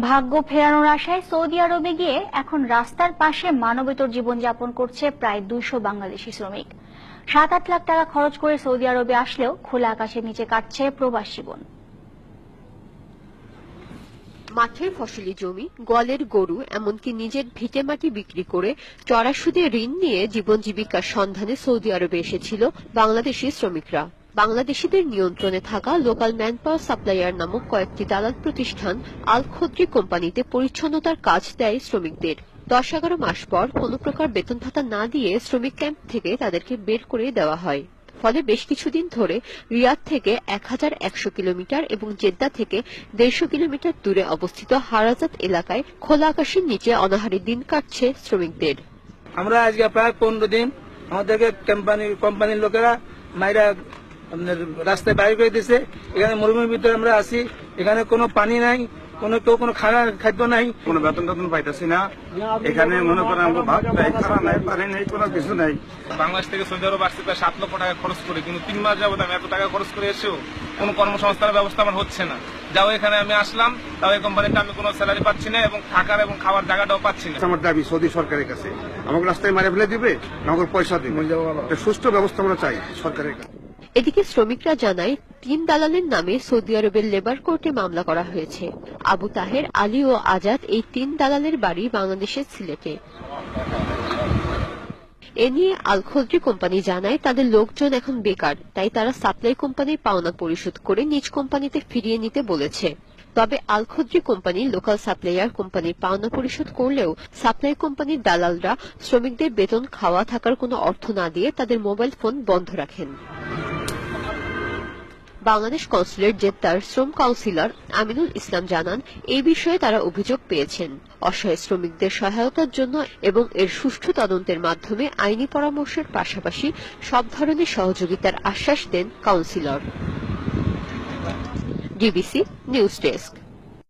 ভাগ্য ফেরানোর আশায় সৌদি আরবে গিয়ে এখন রাস্তার পাশে মানবেতর জীবনযাপন করছে প্রায় দুশো বাংলাদেশি শ্রমিক। সাত আট লাখ টাকা খরচ করে সৌদি আরবে আসলেও খোলা আকাশের নিচে কাটছে প্রবাস জীবন। মাঠের ফসলি জমি গোয়ালের গরু, এমনকি নিজের ভিটে মাটি বিক্রি করে চড়া সুদে ঋণ নিয়ে জীবন জীবিকার সন্ধানে সৌদি আরবে এসেছিল বাংলাদেশি শ্রমিকরা। বাংলাদেশিদের নিয়ন্ত্রণে থাকা লোকাল ম্যানপাওয়ার সাপ্লাইয়ার নামক কয়েকটি দালাল প্রতিষ্ঠান আল খদ্রি কোম্পানিতে পরিচ্ছন্নতার কাজ দেয় শ্রমিকদের। দশ এগারো মাস পর কোনো প্রকার বেতন ভাতা না দিয়ে শ্রমিক ক্যাম্প থেকে তাদেরকে বের করে দেওয়া হয়। ফলে বেশ কিছুদিন ধরে রিয়াদ থেকে এক হাজার একশো কিলোমিটার এবং জেদ্দা থেকে দেড়শো কিলোমিটার দূরে অবস্থিত হারাজাত এলাকায় খোলা আকাশের নিচে অনাহারে দিন কাটছে শ্রমিকদের। আমরা আজকে প্রায় পনেরো দিন আমাদেরকে কোম্পানি কোম্পানির লোকেরা মাইরা রাস্তায় বাইরে করে দিছে। এখানে মরুভূমির ভিতরে আমরা আছি। এখানে কোনো পানি নাই কোনো কেউ কোনো খানা খাদ্য নাই। কোনো বেতন টেতন পাইতেছি না। এখানে মনে করেন আমরা ভাত নাই খাওয়া নাই পানি নেই কোনো কিছু নাই। বাংলাদেশ থেকে সৌদি আরব আসতে প্রায় সাত লক্ষ টাকা খরচ করে। কিন্তু তিন মাস যাবত আমি এত টাকা খরচ করে এসেও কোনো কর্মসংস্থানের ব্যবস্থা আমার হচ্ছে না। যাও এখানে আমি আসলাম তাও এই কোম্পানিতে আমি কোনো স্যালারি পাচ্ছি না এবং থাকার এবং খাওয়ার জায়গাটাও পাচ্ছি না। আমার দাবি সৌদি সরকারের কাছে। আমাকে রাস্তায় মারে ফেলে দিবে না আমাকে পয়সা দিবে। একটা সুষ্ঠু ব্যবস্থা আমরা চাই সরকারের কাছে। এদিকে শ্রমিকরা জানায় তিন দালালের নামে সৌদি আরবের লেবার কোর্টে মামলা করা হয়েছে। আবু তাহের, আলী ও আজাদ এই তিন দালালের বাড়ি বাংলাদেশের সিলেটে। এ নিয়ে আলখদ্রি কোম্পানি জানায়, তাদের লোকজন এখন বেকার, তাই তারা সাপ্লাই কোম্পানির পাওনা পরিশোধ করে নিজ কোম্পানিতে ফিরিয়ে নিতে বলেছে। তবে আলখদ্রি কোম্পানি লোকাল সাপ্লাইয়ার কোম্পানির পাওনা পরিশোধ করলেও সাপ্লাই কোম্পানির দালালরা শ্রমিকদের বেতন খাওয়া থাকার কোনো অর্থ না দিয়ে তাদের মোবাইল ফোন বন্ধ রাখেন। বাংলাদেশ কনসুলেট জেদ্দার শ্রম কাউন্সিলর আমিনুল ইসলাম জানান, এই বিষয়ে তারা অভিযোগ পেয়েছেন। অসহায় শ্রমিকদের সহায়তার জন্য এবং এর সুষ্ঠু তদন্তের মাধ্যমে আইনি পরামর্শের পাশাপাশি সব ধরনের সহযোগিতার আশ্বাস দেন কাউন্সিলর। DBC news desk.